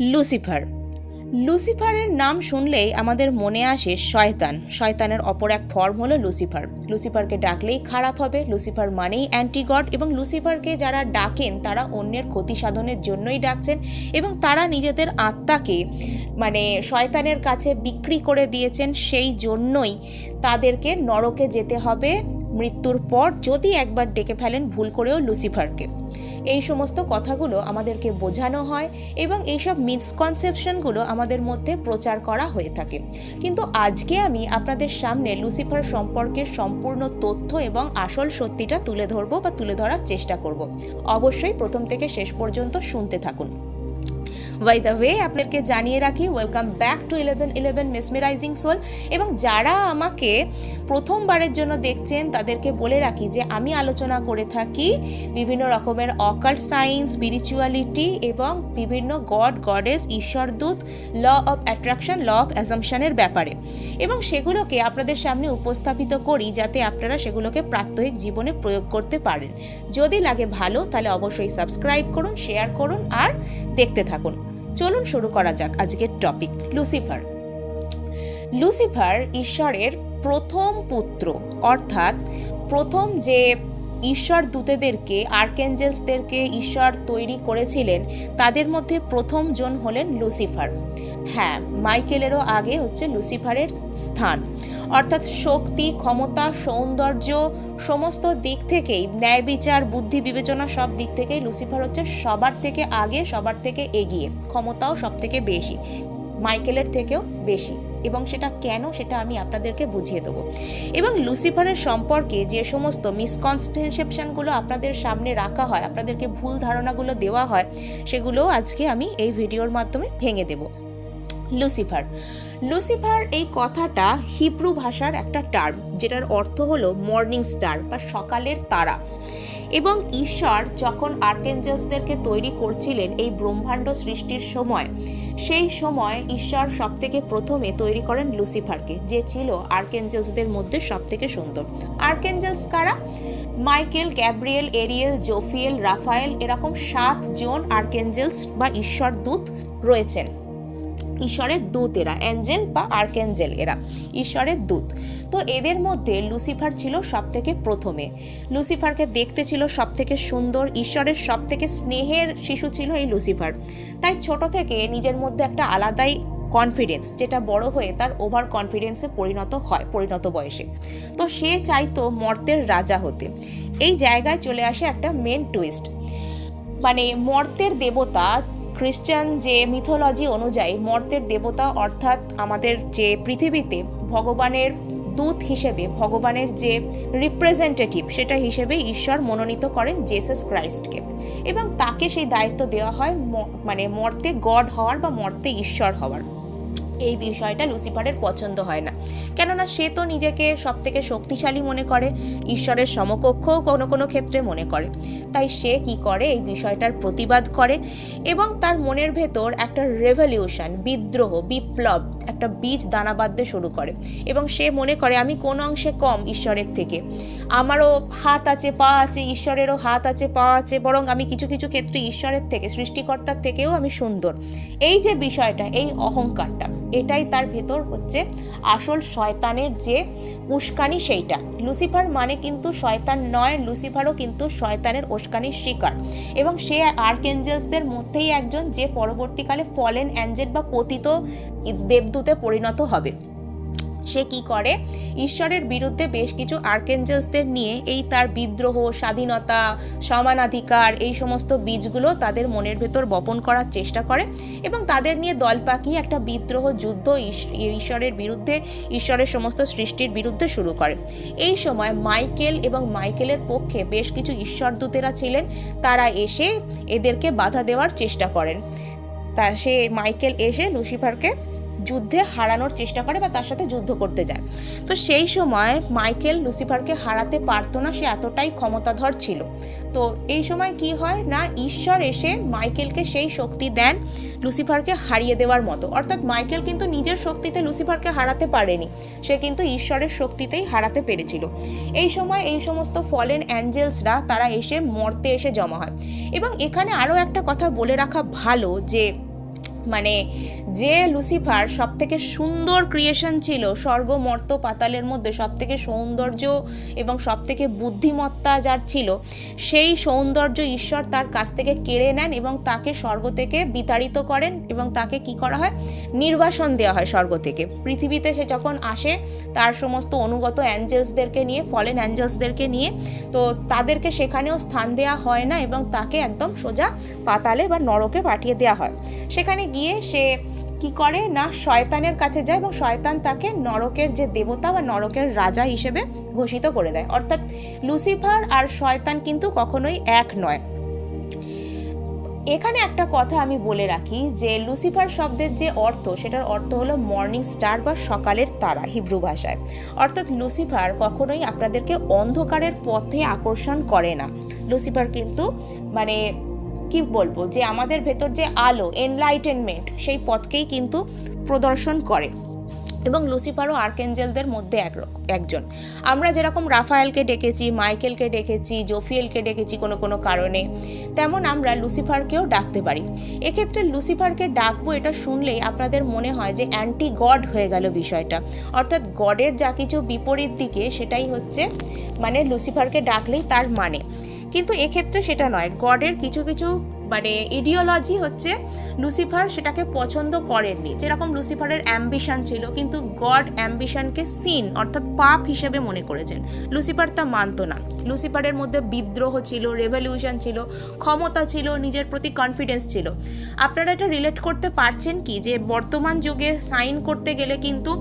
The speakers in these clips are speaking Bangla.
লুসিফার লুসিফারের নাম শুনলেই আমাদের মনে আসে শয়তান। শয়তানের অপর এক ফর্ম হলো লুসিফার লুসিফারকে ডাকলেই খারাপ হবে। লুসিফার মানেই অ্যান্টিগড এবং লুসিফারকে যারা ডাকেন, তারা অন্যের ক্ষতি সাধনের জন্যই ডাকছেন এবং তারা নিজেদের আত্মাকে মানে শয়তানের কাছে বিক্রি করে দিয়েছেন সেই জন্যই তাদেরকে নরকে যেতে হবে মৃত্যুর পর যদি একবার ডেকে ফেলেন ভুল করেও লুসিফারকে এই সমস্ত কথাগুলো আমাদেরকে বোঝানো হয় এবং এইসব মিসকনসেপশনগুলো আমাদের মধ্যে প্রচার করা হয়ে থাকে। কিন্তু আজকে আমি আপনাদের সামনে লুসিফার সম্পর্কে সম্পূর্ণ তথ্য এবং আসল সত্যিটা তুলে ধরবো বা তুলে ধরার চেষ্টা করব। অবশ্যই প্রথম থেকে শেষ পর্যন্ত শুনতে থাকুন। বাই দ্য ওয়ে আপনাদেরকে জানিয়ে রাখি welcome back to eleven eleven mesmerising soul এবং যারা আমাকে প্রথমবারের জন্য দেখছেন, তাদেরকে বলে রাখি যে, আমি আলোচনা করে থাকি বিভিন্ন রকমের অকাল্ট সায়েন্স স্পিরিচুয়ালিটি এবং বিভিন্ন god goddess ঈশ্বরদূত law of attraction law of অ্যাজামশনের ব্যাপারে। এবং সেগুলোকে আপনাদের সামনে উপস্থাপিত করি, যাতে আপনারা সেগুলোকে প্রাত্যহিক জীবনে প্রয়োগ করতে পারেন। যদি লাগে ভালো, তাহলে অবশ্যই সাবস্ক্রাইব করুন শেয়ার করুন, আর দেখতে থাকুন। চলুন শুরু করা যাক আজকের টপিক লুসিফার লুসিফার ঈশ্বরের প্রথম পুত্র অর্থাৎ প্রথম যে ঈশ্বর দূতেদেরকে, আর্কেঞ্জেলসদেরকে ঈশ্বর তৈরি করেছিলেন, তাদের মধ্যে প্রথম জন হলেন লুসিফার। হ্যাঁ মাইকেলেরও আগে হচ্ছে লুসিফারের স্থান। অর্থাৎ শক্তি, ক্ষমতা, সৌন্দর্য সমস্ত দিক থেকেই, ন্যায় বিচার, বুদ্ধি বিবেচনা সব দিক থেকেই লুসিফার হচ্ছে সবার থেকে আগে, সবার থেকে এগিয়ে, ক্ষমতাও সব থেকে বেশি, মাইকেলের থেকেও বেশি। এবং সেটা কেন সেটা আমি আপনাদেরকে বুঝিয়ে দেবো। এবং লুসিফারের সম্পর্কে যে সমস্ত মিসকনসেপশনগুলো আপনাদের সামনে রাখা হয়, আপনাদেরকে ভুল ধারণাগুলো দেওয়া হয় সেগুলো আজকে আমি এই ভিডিওর মাধ্যমে ভেঙে দেব। লুসিফার। লুসিফার এই কথাটা হিব্রু ভাষার একটা টার্ম, যেটার অর্থ হলো মর্নিং স্টার বা সকালের তারা। এবং ঈশ্বর যখন আর্কেঞ্জেলসদেরকে তৈরি করছিলেন এই ব্রহ্মাণ্ড সৃষ্টির সময় সেই সময় ঈশ্বর সবথেকে প্রথমে তৈরি করেন লুসিফারকে, যে ছিল আর্কেঞ্জেলসদের মধ্যে সবথেকে সুন্দর। আর্কেঞ্জেলস কারা? Michael, Gabriel, Ariel, Jophiel, Raphael, এরকম সাত সাতজন আর্কেঞ্জেলস বা ঈশ্বর দূত রয়েছেন। ঈশ্বরের দূত এরা, অ্যাঞ্জেল বা আর্কেঞ্জেল এরা, ঈশ্বরের দূত। তো এদের মধ্যে লুসিফার ছিল সব থেকে প্রথমে। লুসিফারকে দেখতে ছিল সব থেকে সুন্দর, ঈশ্বরের সব থেকে স্নেহের শিশু ছিল এই লুসিফার। তাই ছোট থেকে নিজের মধ্যে একটা আলাদাই কনফিডেন্স যেটা বড় হয়ে তার ওভার কনফিডেন্সে পরিণত হয়, পরিণত বয়সে। তো সে চাইতো মর্তের রাজা হতে। এই জায়গায় চলে আসে একটা মেন টুইস্ট মানে মর্তের দেবতা খ্রিস্টান যে মিথোলজি অনুযায়ী মর্তের দেবতা অর্থাৎ আমাদের যে পৃথিবীতে ভগবানের দূত হিসেবে, ভগবানের যে রিপ্রেজেন্টেটিভ সেটা হিসেবে ঈশ্বর মনোনীত করেন জেসাস ক্রাইস্টকে এবং তাকে সেই দায়িত্ব দেওয়া হয় মানে মর্তে গড হওয়ার বা মর্তে ঈশ্বর হওয়ার। এই বিষয়টা লুসিফারের পছন্দ হয় না। কেননা সে তো নিজেকে সব থেকে শক্তিশালী মনে করে, ঈশ্বরের সমকক্ষও কোনো কোনো ক্ষেত্রে মনে করে। তাই সে কি করে এই বিষয়টার প্রতিবাদ করে এবং তার মনের ভেতর একটা রেভলিউশন বিদ্রোহ, বিপ্লব একটা বীজ দানা বাঁধতে শুরু করে এবং সে মনে করে, আমি কোন অংশে কম ঈশ্বরের থেকে? আমারও হাত আছে, পা আছে, ঈশ্বরেরও হাত আছে, পা আছে, বরং আমি কিছু কিছু ক্ষেত্রে ঈশ্বরের থেকে, সৃষ্টিকর্তার থেকেও আমি সুন্দর। এই যে বিষয়টা, এই অহংকারটা, এটাই তার ভেতর হচ্ছে আসল শয়তানের যে উস্কানি সেইটা। লুসিফার মানে কিন্তু শয়তান নয়, লুসিফারও কিন্তু শয়তানের উস্কানির শিকার। এবং সে আর্কেঞ্জেলসদের মধ্যেই একজন যে পরবর্তীকালে ফলেন অ্যাঞ্জেল বা পতিত দেবদূতে পরিণত হবে। সে কি করে? ঈশ্বরের বিরুদ্ধে বেশ কিছু আর্কেঞ্জেলসদের নিয়ে এই তার বিদ্রোহ, স্বাধীনতা, সমানাধিকার, এই সমস্ত বীজগুলো তাদের মনের ভেতর বপন করার চেষ্টা করে এবং তাদের নিয়ে দল পাকিয়ে একটা বিদ্রোহ যুদ্ধ ঈশ্বরের বিরুদ্ধে, ঈশ্বরের সমস্ত সৃষ্টির বিরুদ্ধে শুরু করে। এই সময় মাইকেল এবং মাইকেলের পক্ষে বেশ কিছু ঈশ্বরদূতেরা ছিলেন। তারা এসে এদেরকে বাধা দেওয়ার চেষ্টা করেন। তা সে মাইকেল এসে লুসিফারকে যুদ্ধে হারানোর চেষ্টা করে বা তার সাথে যুদ্ধ করতে যায়। তো সেই সময় মাইকেল লুসিফারকে হারাতে পারতো না, সে এতটাই ক্ষমতাধর ছিল। তো এই সময় কি হয় না, ঈশ্বর এসে মাইকেলকে সেই শক্তি দেন লুসিফারকে হারিয়ে দেওয়ার মতো। অর্থাৎ মাইকেল কিন্তু নিজের শক্তিতে লুসিফারকে হারাতে পারেনি, সে কিন্তু ঈশ্বরের শক্তিতেই হারাতে পেরেছিল। এই সময় এই সমস্ত ফলেন অ্যাঞ্জেলসরা তারা এসে মর্তে এসে জমা হয়। এবং এখানে আরও একটা কথা বলে রাখা ভালো যে মানে যে লুসিফার সব থেকে সুন্দর ক্রিয়েশন ছিল, স্বর্গ মর্ত পাতালের মধ্যে সব থেকে সৌন্দর্য এবং সব থেকে বুদ্ধিমত্তা যার ছিল, সেই সৌন্দর্য ঈশ্বর তার কাছ থেকে কেড়ে নেন এবং তাকে স্বর্গ থেকে বিতাড়িত করেন এবং তাকে কি করা হয়? নির্বাসন দেওয়া হয় স্বর্গ থেকে। পৃথিবীতে সে যখন আসে, তার সমস্ত অনুগত অ্যাঞ্জেলসদেরকে নিয়ে ফলেন অ্যাঞ্জেলসদেরকে নিয়ে, তো তাদেরকে সেখানেও স্থান দেওয়া হয় না এবং তাকে একদম সোজা পাতালে বা নরকে পাঠিয়ে দেওয়া হয়। সেখানে গিয়ে সে কি করে? না, শয়তানের কাছে যায় এবং শয়তান তাকে নরকের যে দেবতা বা নরকের রাজা হিসেবে ঘোষিত করে দেয়। অর্থাৎ লুসিফার আর শয়তান কিন্তু কখনোই এক নয়। এখানে একটা কথা আমি বলে রাখি যে, লুসিফার শব্দের যে অর্থ, সেটার অর্থ হলো মর্নিং স্টার বা সকালের তারা হিব্রু ভাষায়। অর্থাৎ লুসিফার কখনোই আপনাদেরকে অন্ধকারের পথে আকর্ষণ করে না। লুসিফার কিন্তু মানে কি বলব, যে আমাদের ভেতর যে আলো এনলাইটেনমেন্ট সেই পথকেই কিন্তু প্রদর্শন করে। এবং লুসিফারও আর্কেঞ্জেলদের মধ্যে এক একজন। আমরা যেরকম রাফায়েলকে ডেকেছি মাইকেলকে ডেকেছি জোফিয়েলকে ডেকেছি কোনো কোনো কারণে, তেমন আমরা লুসিফারকেও ডাকতে পারি। এক্ষেত্রে লুসিফারকে ডাকবো এটা শুনলেই আপনাদের মনে হয় যে অ্যান্টি গড হয়ে গেল বিষয়টা। অর্থাৎ গডের যা কিছু বিপরীত দিকে, সেটাই হচ্ছে মানে লুসিফারকে ডাকলেই তার মানে। কিন্তু এক্ষেত্রে সেটা নয়। গডের কিছু কিছু মানে ইডিওলজি হচ্ছে লুসিফার সেটাকে পছন্দ করেননি। যেরকম লুসিফারের অ্যাম্বিশন ছিল, কিন্তু গড অ্যাম্বিশনকে সিন অর্থাৎ পাপ হিসেবে মনে করেছেন। লুসিফার তা মানতো না। লুসিফারের মধ্যে বিদ্রোহ ছিল রেভলিউশন ছিল, ক্ষমতা ছিল, নিজের প্রতি কনফিডেন্স ছিল। আপনারা এটা রিলেট করতে পারছেন কি? যে বর্তমান যুগে সাইন করতে গেলে কিন্তু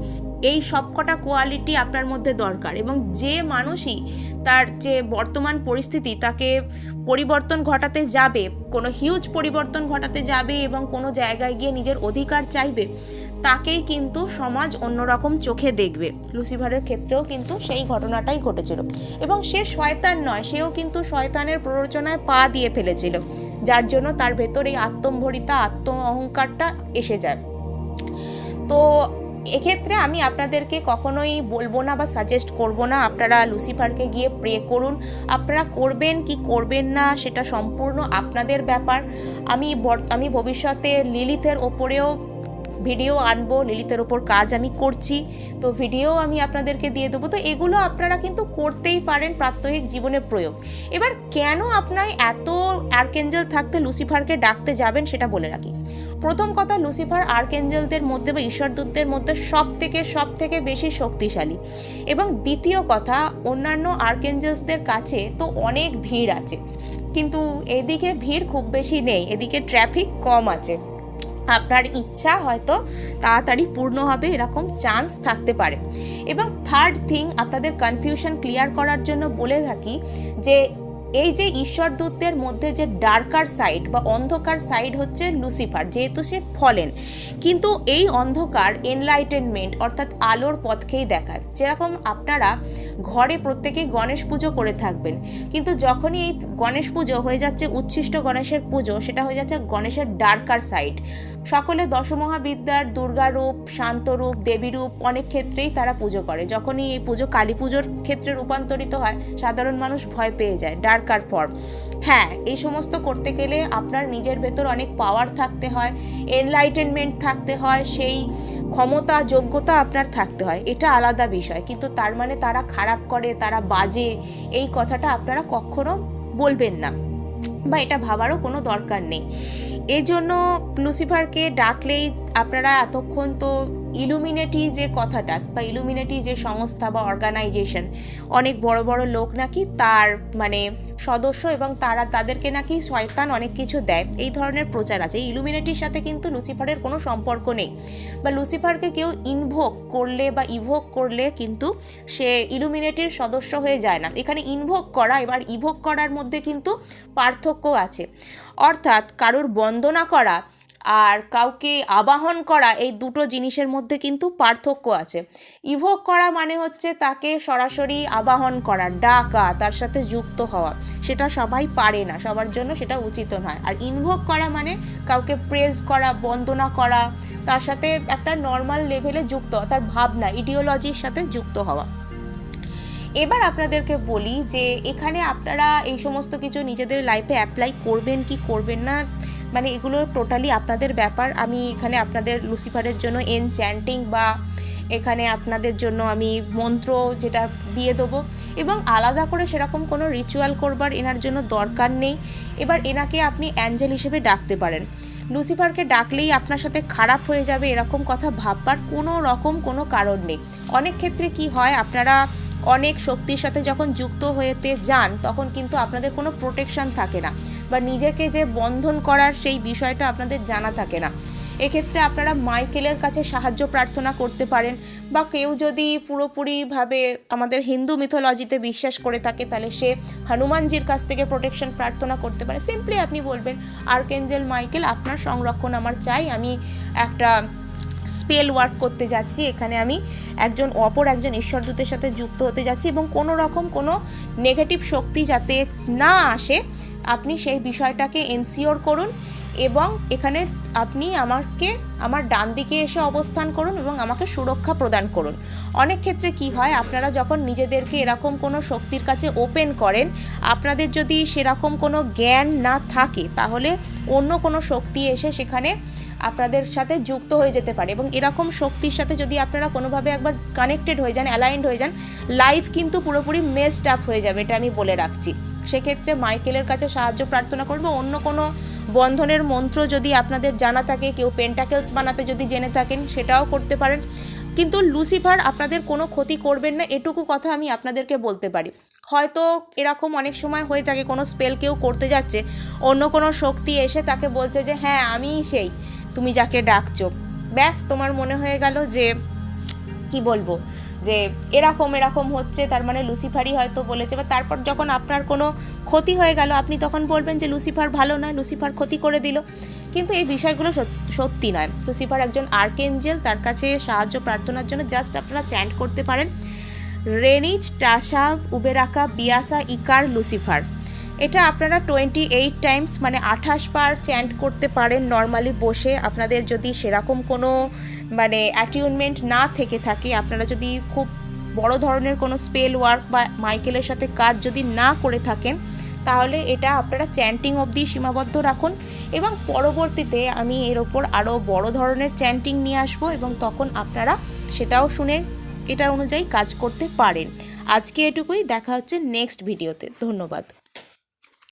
এই সবকটা কোয়ালিটি আপনার মধ্যে দরকার এবং যে মানুষই তার যে বর্তমান পরিস্থিতি, তাকে পরিবর্তন ঘটাতে যাবে, কোনো হিউজ পরিবর্তন ঘটাতে যাবে এবং কোনো জায়গায় গিয়ে নিজের অধিকার চাইবে, তাকেই কিন্তু সমাজ অন্যরকম চোখে দেখবে। লুসিফারের ক্ষেত্রেও কিন্তু সেই ঘটনাটাই ঘটেছিল। এবং সে শয়তান নয়, সেও কিন্তু শয়তানের প্ররোচনায় পা দিয়ে ফেলেছিল, যার জন্য তার ভেতর এই আত্মম্ভরিতা আত্ম অহংকারটা এসে যায়। তো এক্ষেত্রে আমি আপনাদেরকে কখনোই বলব না বা সাজেস্ট করব না। আপনারা লুসিফারকে গিয়ে প্রে করুন। আপনারা করবেন কি করবেন না সেটা সম্পূর্ণ আপনাদের ব্যাপার। আমি আমি ভবিষ্যতে লিলিথের ওপরেও ভিডিও আনব লিলিতের ওপর কাজ আমি করছি। তো ভিডিও আমি আপনাদেরকে দিয়ে দেবো। তো এগুলো আপনারা কিন্তু করতেই পারেন প্রাত্যহিক জীবনে প্রয়োগ। এবার কেন আপনার এত আর্কেঞ্জেল থাকতে লুসিফারকে ডাকতে যাবেন সেটা বলে রাখি। প্রথম কথা লুসিফার আর্কেঞ্জেলদের মধ্যে বা ঈশ্বরদূতদের মধ্যে সব থেকে সব থেকে বেশি শক্তিশালী। এবং দ্বিতীয় কথা, অন্যান্য আর্কেঞ্জেলসদের কাছে তো অনেক ভিড় আছে। কিন্তু এদিকে ভিড় খুব বেশি নেই, এদিকে ট্রাফিক কম আছে। আপনার ইচ্ছা হয়তো তাড়াতাড়ি পূর্ণ হবে, এরকম চান্স থাকতে পারে। এবং থার্ড থিং আপনাদের কনফিউশন ক্লিয়ার করার জন্য বলে থাকি যে এই যে ঈশ্বরদূতদের মধ্যে যে ডার্কার সাইড বা অন্ধকার সাইড হচ্ছে লুসিফার, যেহেতু সে ফলেন। কিন্তু এই অন্ধকার এনলাইটেনমেন্ট অর্থাৎ আলোর পথকেই দেখায়। যেরকম আপনারা ঘরে প্রত্যেকেই গণেশ পুজো করে থাকবেন, কিন্তু যখনই এই গণেশ পুজো হয়ে যাচ্ছে, উচ্ছিষ্ট গণেশের পুজো, সেটা হয়ে যাচ্ছে গণেশের ডার্কার সাইড। সকলে দশমহাবিদ্যার দুর্গারূপ, শান্তরূপ, দেবীরূপ অনেক ক্ষেত্রেই তারা পুজো করে। যখনই এই পুজো কালী পুজোর ক্ষেত্রে রূপান্তরিত হয়, সাধারণ মানুষ ভয় পেয়ে যায় ডার্কার ফর্ম হ্যাঁ এই সমস্ত করতে গেলে আপনার নিজের ভেতর অনেক পাওয়ার থাকতে হয় এনলাইটেনমেন্ট থাকতে হয়, সেই ক্ষমতা, যোগ্যতা আপনার থাকতে হয়, এটা আলাদা বিষয়। কিন্তু তার মানে তারা খারাপ করে, তারা বাজে, এই কথাটা আপনারা কখনো বলবেন না বা এটা ভাবারও কোনো দরকার নেই। এই জন্য লুসিফারকে ডাকলেই আপনারা এতক্ষণ তো ইলুমিনেটি যে কথাটা বা ইলুমিনেটি যে সংস্থা বা অর্গানাইজেশন অনেক বড় বড় লোক নাকি তার মানে সদস্য এবং তারা তাদেরকে নাকি শয়তান অনেক কিছু দেয়। এই ধরনের প্রচার আছে। ইলুমিনেটির সাথে কিন্তু লুসিফারের কোনো সম্পর্ক নেই। বা লুসিফারকে কেউ ইনভোক করলে বা ইভোক করলে কিন্তু সে ইলুমিনেটির সদস্য হয়ে যায় না। এখানে ইনভোক করা, এবার ইভোক করার মধ্যে কিন্তু পার্থক্য আছে। অর্থাৎ কারোর বন্দনা করা আর কাউকে আবাহন করা এই দুটো জিনিসের মধ্যে কিন্তু পার্থক্য আছে। ইভোক করা মানে হচ্ছে তাকে সরাসরি আবাহন করা, ডাকা, তার সাথে যুক্ত হওয়া। সেটা সবাই পারে না, সবার জন্য সেটা উচিত নয়। আর ইনভোক করা মানে কাউকে প্রেজ করা, বন্দনা করা, তার সাথে একটা নর্মাল লেভেলে যুক্ত তার ভাবনা ইডিওলজির সাথে যুক্ত হওয়া। এবার আপনাদেরকে বলি যে এখানে আপনারা এই সমস্ত কিছু নিজেদের লাইফে অ্যাপ্লাই করবেন কি করবেন না মানে এগুলো টোটালি আপনাদের ব্যাপার। আমি এখানে আপনাদের লুসিফারের জন্য এনচ্যান্টিং বা এখানে আপনাদের জন্য আমি মন্ত্র যেটা দিয়ে দেবো। এবং আলাদা করে সেরকম কোনো রিচুয়াল করবার এনার জন্য দরকার নেই। এবার এনাকে আপনি অ্যাঞ্জেল হিসেবে ডাকতে পারেন। লুসিফারকে ডাকলেই আপনার সাথে খারাপ হয়ে যাবে এরকম কথা ভাববার কোনো রকম কোনো কারণ নেই। অনেক ক্ষেত্রে কি হয়, আপনারা অনেক শক্তির সাথে যখন যুক্ত হয়েতে যান, তখন কিন্তু আপনাদের কোনো প্রোটেকশন থাকে না। বা নিজেকে যে বন্ধন করার সেই বিষয়টা আপনাদের জানা থাকে না। এক্ষেত্রে আপনারা মাইকেলের কাছে সাহায্য প্রার্থনা করতে পারেন বা কেউ যদি পুরোপুরিভাবে আমাদের হিন্দু মিথোলজিতে বিশ্বাস করে থাকে, তাহলে সে হনুমানজির কাছ থেকে প্রোটেকশন প্রার্থনা করতে পারে। সিম্পলি আপনি বলবেন আর্কেঞ্জেল মাইকেল আপনার সংরক্ষণ আমার চাই। আমি একটা স্পেল ওয়ার্ক করতে যাচ্ছি। এখানে আমি একজন অপর একজন ঈশ্বরদূতের সাথে যুক্ত হতে যাচ্ছি এবং কোনো রকম কোনো নেগেটিভ শক্তি যাতে না আসে আপনি সেই বিষয়টাকে এনসিওর করুন এবং এখানে আপনি আমাকে, আমার ডান দিকে এসে অবস্থান করুন এবং আমাকে সুরক্ষা প্রদান করুন। অনেক ক্ষেত্রে কি হয়, আপনারা যখন নিজেদেরকে এরকম কোনো শক্তির কাছে ওপেন করেন, আপনাদের যদি সেরকম কোনো জ্ঞান না থাকে, তাহলে অন্য কোনো শক্তি এসে সেখানে আপনাদের সাথে যুক্ত হয়ে যেতে পারে এবং এরকম শক্তির সাথে যদি আপনারা কোনোভাবে একবার কানেক্টেড হয়ে যান অ্যালাইন্ড হয়ে যান লাইফ কিন্তু পুরোপুরি মেসড আপ হয়ে যাবে, এটা আমি বলে রাখছি। সেক্ষেত্রে মাইকেলের কাছে সাহায্য প্রার্থনা করব। অন্য কোনো বন্ধনের মন্ত্র যদি আপনাদের জানা থাকে, কেউ পেন্টাকেলস বানাতে যদি জেনে থাকেন, সেটাও করতে পারেন। কিন্তু লুসিফার, আপনাদের কোনো ক্ষতি করবেন না, এটুকু কথা আমি আপনাদেরকে বলতে পারি। হয়তো এরকম অনেক সময় হয়ে থাকে, কোনো স্পেল কেউ করতে যাচ্ছে, অন্য কোনো শক্তি এসে তাকে বলছে যে হ্যাঁ আমিই সেই, তুমি যাকে ডাকছো। ব্যাস, তোমার মনে হয়ে গেল যে, কি বলব? যে এরকম এরকম হচ্ছে, তার মানে লুসিফারই হয়তো বলেছে। বা তারপর যখন আপনার কোনো ক্ষতি হয়ে গেল, আপনি তখন বলবেন যে লুসিফার ভালো নয়, লুসিফার ক্ষতি করে দিল। কিন্তু এই বিষয়গুলো সত- সত্যি নয়। লুসিফার একজন আর্কেঞ্জেল, তার কাছে সাহায্য প্রার্থনার জন্য জাস্ট আপনারা চ্যান্ট করতে পারেন। Renich Tasa, Uberaca, Biasa, Icar, Lucifer. এটা আপনারা টোয়েন্টি এইট টাইমস মানে আঠাশ বার চ্যান্ট করতে পারেন নর্মালি বসে। আপনাদের যদি সেরকম কোনো মানে অ্যাটিউনমেন্ট না থেকে থাকে, আপনারা যদি খুব বড় ধরনের কোনো স্পেল ওয়ার্ক বা মাইকেলের সাথে কাজ যদি না করে থাকেন, তাহলে এটা আপনারা চ্যান্টিং অবধি সীমাবদ্ধ রাখুন এবং পরবর্তীতে আমি এর ওপর আরও বড় ধরনের চ্যান্টিং নিয়ে আসব এবং তখন আপনারা সেটাও শুনে এটা অনুযায়ী কাজ করতে পারেন। আজকে এটুকুই, দেখা হচ্ছে নেক্সট ভিডিওতে ধন্যবাদ।